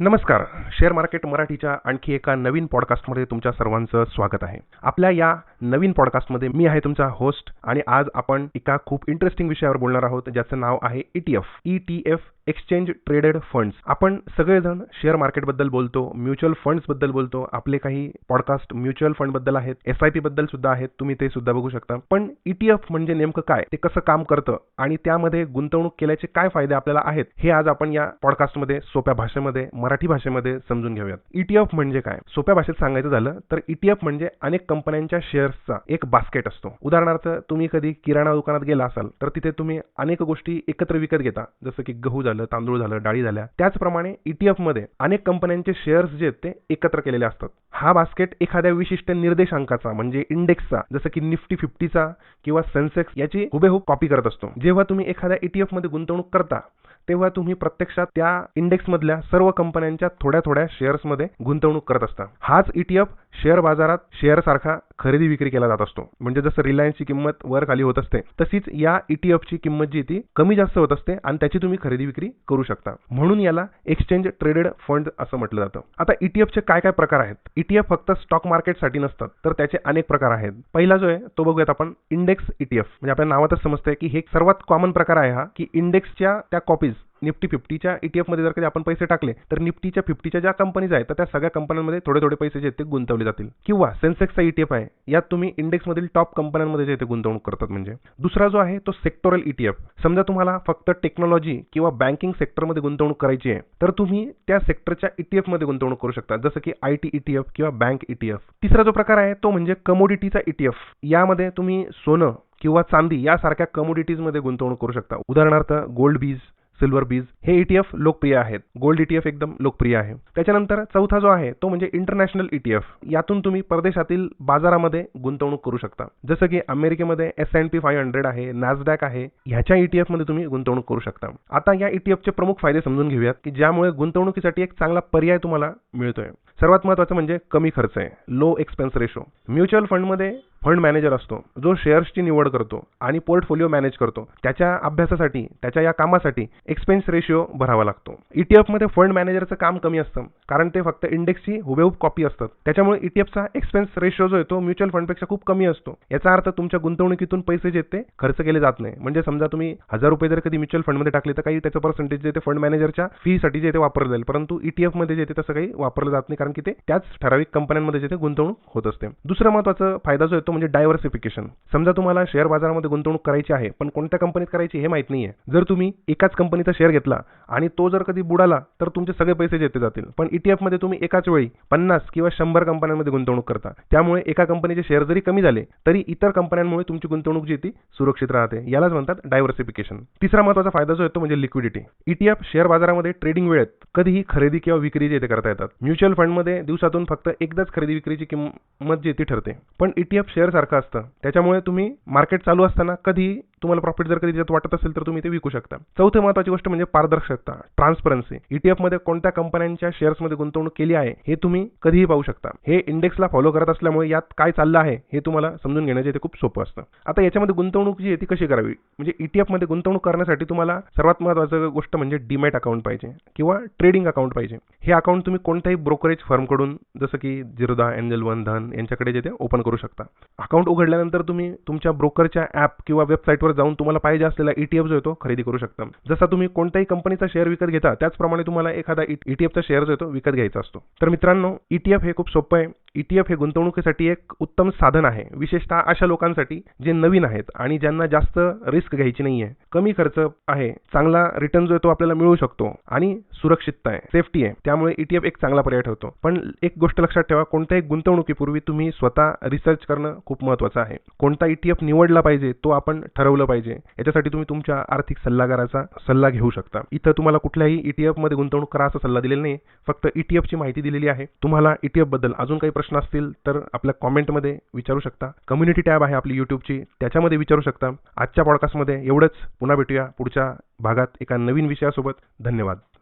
नमस्कार. Share market मराठीच्या आणखी एका नवीन पॉडकास्टमध्ये तुमच्या सर्वांचं स्वागत आहे. आपल्या या नवीन पॉडकास्टमध्ये मी आहे तुमचा होस्ट आणि आज आपण एका खूप इंटरेस्टिंग विषयावर बोलणार आहोत ज्याचं नाव आहे A T F E T F exchange traded funds आपण सगळेजण शेअर मार्केटबद्दल बोलतो म्युच्युअल फंड्सबद्दल बोलतो. आपले काही पॉडकास्ट म्युच्युअल फंडबद्दल आहेत एस आय पी बद्दल सुद्धा आहेत तुम्ही ते सुद्धा बघू शकता. पण ईटीएफ म्हणजे नेमकं काय? ते कसं काम करतं? आणि त्यामध्ये गुंतवणूक केल्याचे काय फायदे आपल्याला आहेत? हे आज आपण या पॉडकास्टमध्ये सोप्या भाषेमध्ये मराठी भाषेमध्ये समजून घेऊयात. ईटीएफ म्हणजे काय? सोप्या भाषेत सांगायचं झालं तर ईटीएफ म्हणजे अनेक कंपन्यांच्या शेअर्सचा एक बास्केट असतो. उदाहरणार्थ तुम्ही कधी किराणा दुकानात गेला असाल तर तिथे तुम्ही अनेक गोष्टी एकत्र विकत घेता. जसं की गहू झालं तांदूळ झालं डाळी झाल्या त्याचप्रमाणे ईटीएफमध्ये अनेक कंपन्यांचे शेअर्स जे आहेत ते एकत्र केलेले असतात. हा बास्केट एखाद्या विशिष्ट निर्देशांकाचा म्हणजे इंडेक्सचा जसं की निफ्टी फिफ्टीचा किंवा सेन्सेक्स याची हुबेहूब कॉपी करत असतो. जेव्हा तुम्ही एखाद्या ईटीएफमध्ये गुंतवणूक करता तेव्हा तुम्ही प्रत्यक्षात त्या इंडेक्स मधल्या सर्व कंपन्यांच्या थोड्या थोड्या शेअर्समध्ये गुंतवणूक करत असता. हाच ईटीएफ शेअर बाजारात शेअर सारखा खरेदी विक्री केला जात असतो. म्हणजे जसं रिलायन्सची किंमत वर खाली होत असते तशीच या ईटीएफची किंमत जी ती कमी जास्त होत असते आणि त्याची तुम्ही खरेदी विक्री करू शकता. म्हणून याला एक्सचेंज ट्रेडेड फंड असं म्हटलं जातं. आता ईटीएफचे काय काय प्रकार आहेत? ईटीएफ फक्त स्टॉक मार्केटसाठी नसतात तर त्याचे अनेक प्रकार आहेत. पहिला जो आहे तो बघूयात आपण इंडेक्स ईटीएफ म्हणजे आपल्या नावातच समजतंय की हे सर्वात कॉमन प्रकार आहे हा की इंडेक्सच्या त्या कॉपीज निफ्टी फिफ्टीच्या ईटीएफमध्ये जर कधी आपण पैसे टाकले तर निफ्टीच्या फिफ्टीच्या ज्या कंपनीज आहेत तर त्या सगळ्या कंपन्यांमध्ये थोडे थोडे पैसे जे आहेत ते गुंतवले जातील. किंवा सेन्सेक्सचा ईटीएफ आहे यात तुम्ही इंडेक्समधील टॉप कंपन्यांमध्ये जे ते गुंतवणूक करतात म्हणजे. दुसरा जो आहे तो सेक्टोरल ईटीएफ समजा तुम्हाला फक्त टेक्नॉलॉजी किंवा बँकिंग सेक्टरमध्ये गुंतवणूक करायची आहे तर तुम्ही त्या सेक्टरच्या ईटीएफमध्ये गुंतवणूक करू शकता जसं की आय टी ईटीएफ किंवा बँक ईटीएफ तिसरा जो प्रकार आहे तो म्हणजे कमोडिटीचा ईटीएफ यामध्ये तुम्ही सोनं किंवा चांदी यासारख्या कमोडिटीजमध्ये गुंतवणूक करू शकता. उदाहरणार्थ गोल्ड बीज सिल्वर बीज. हे ईटीएफ लोकप्रिय आहेत. गोल्ड ईटीएफ एकदम लोकप्रिय आहे. त्याच्यानंतर चौथा जो आहे तो म्हणजे इंटरनॅशनल ईटीएफ यातून तुम्ही परदेशातील बाजारामध्ये गुंतवणूक करू शकता. जसं की अमेरिकेमध्ये S and P five hundred आहे नॅसडॅक आहे ह्याच्या ईटीएफमध्ये तुम्ही गुंतवणूक करू शकता. आता या ईटीएफचे प्रमुख फायदे समजून घेऊयात की ज्यामुळे गुंतवणुकीसाठी एक चांगला पर्याय तुम्हाला मिळतोय. सर्वात महत्वाचं म्हणजे कमी खर्च आहे. लो एक्सपेन्स रेशो म्युच्युअल फंडमध्ये फंड मॅनेजर असतो जो शेअर्सची निवड करतो आणि पोर्टफोलिओ मॅनेज करतो त्याच्या अभ्यासासाठी त्याच्या या कामासाठी एक्सपेन्स रेशिओ भरावा लागतो. ईटीएफमध्ये फंड मॅनेजरचं काम कमी असतं कारण ते फक्त इंडेक्सची हुबेहूब कॉपी असतात. त्याच्यामुळे ईटीएफचा एक्सपेन्स रेशिओ जो आहे तो म्युच्युअल फंडपेक्षा खूप कमी असतो. याचा अर्थ तुमच्या गुंतवणुकीतून पैसे जे ते खर्च केले जात नाही. म्हणजे समजा तुम्ही हजार रुपये जर कधी म्युच्युअल फंडमध्ये टाकले तर काही त्याचं पर्सेंटेज जे ते फंड मॅनेजरच्या फीसाठी जे ते वापरलं जाईल. परंतु ईटीएफमध्ये जे ते तसं काही वापरलं जात नाही कारण की ते त्याच ठराविक कंपन्यांमध्ये जे ते गुंतवणूक होत असते. दुसरा महत्त्वाचा फायदा जो आहे तो म्हणजे डायव्हर्सिफिकेशन समजा तुम्हाला शेअर बाजारामध्ये गुंतवणूक करायची आहे पण कोणत्या कंपनीत करायची हे माहीत नाहीये. जर तुम्ही एकाच कंपनीचा शेअर घेतला आणि तो जर कधी बुडाला तर तुमचे सगळे पैसे जेते जातील. पण ईटीएफमध्ये तुम्ही एकाच वेळी पन्नास किंवा शंभर कंपन्यांमध्ये गुंतवणूक करता. त्यामुळे एका कंपनीचे शेअर जरी कमी झाले तरी इतर कंपन्यांमुळे तुमची गुंतवणूक जी ती सुरक्षित राहते. यालाच म्हणतात डायव्हर्सिफिकेशन तिसरा महत्त्वाचा फायदा जो येतो म्हणजे लिक्विडिटी ईटीएफ शेअर बाजारामध्ये ट्रेडिंग वेळेत कधीही खरेदी किंवा विक्री जे ते करता येतात. म्युच्युअल फंडमध्ये दिवसातून फक्त एकदाच खरेदी विक्रीची किंमत जी ती ठरते. पण ईटीएफ शेअर सारखं असतं. त्याच्यामुळे तुम्ही मार्केट चालू असताना कधी तुम्हाला प्रॉफिट जर कधी त्यात वाटत असेल तर तुम्ही ते विकू शकता. चौथी महत्वाची गोष्ट म्हणजे पारदर्शकता ट्रान्सपरन्सी ईटीएफमध्ये कोणत्या कंपन्यांच्या शेअर्समध्ये गुंतवणूक केली आहे हे तुम्ही कधीही पाहू शकता. हे इंडेक्सला फॉलो करत असल्यामुळे यात काय चाललं आहे हे तुम्हाला समजून घेण्याचे ते खूप सोपं असतं. आता याच्यामध्ये गुंतवणूक जी आहे ती कशी करावी? म्हणजे ईटीएफमध्ये गुंतवणूक करण्यासाठी तुम्हाला सर्वात महत्वाचं गोष्ट म्हणजे डीमॅट अकाउंट पाहिजे किंवा ट्रेडिंग अकाउंट पाहिजे. हे अकाउंट तुम्ही कोणत्याही ब्रोकरेज फर्मकडून जसं की जिरोदा एंजल वन धन यांच्याकडे जे ते ओपन करू शकता. अकाउंट उघडल्यानंतर तुम्ही तुमच्या ब्रोकरच्या ॲप किंवा वेबसाईटवर जाऊन तुम्हाला पाहिजे असलेला ईटीएफ जो येतो खरेदी करू शकता. जसा तुम्ही कोणत्याही कंपनीचा शेअर विकत घेता त्याचप्रमाणे तुम्हाला एखादा ईटीएफचा शेअर जो येतो विकत घ्यायचा असतो. तर मित्रांनो ईटीएफ हे खूप सोपं आहे. ईटीएफ हे गुंतवणुकीसाठी एक उत्तम साधन आहे. विशेषतः अशा लोकांसाठी जे नवीन आहेत आणि ज्यांना जास्त रिस्क घ्यायची नाहीये. कमी खर्च आहे चांगला रिटर्न जो आहे तो आपल्याला मिळू शकतो आणि सुरक्षितता आहे सेफ्टी आहे. त्यामुळे ईटीएफ एक चांगला पर्याय ठरतो. पण एक गोष्ट लक्षात ठेवा कोणत्याही गुंतवणुकीपूर्वी तुम्ही स्वतः रिसर्च करणं खूप महत्वाचं आहे. कोणता ईटीएफ निवडला पाहिजे तो आपण ठरवलं पाहिजे. याच्यासाठी तुम्ही तुमच्या आर्थिक सल्लागाराचा सल्ला घेऊ शकता. इथं तुम्हाला कुठल्याही ईटीएफमध्ये गुंतवणूक करा असा सल्ला दिलेला नाही फक्त ईटीएफची माहिती दिलेली आहे. तुम्हाला ईटीएफबद्दल अजून काही प्रश्न असतील तर आपल्या कॉमेंटमध्ये विचारू शकता. कम्युनिटी टॅब आहे आपली यूट्यूबची त्याच्यामध्ये विचारू शकता. आजच्या पॉडकास्टमध्ये एवढंच. पुन्हा भेटूया पुढच्या भागात एका नवीन विषयासोबत. धन्यवाद.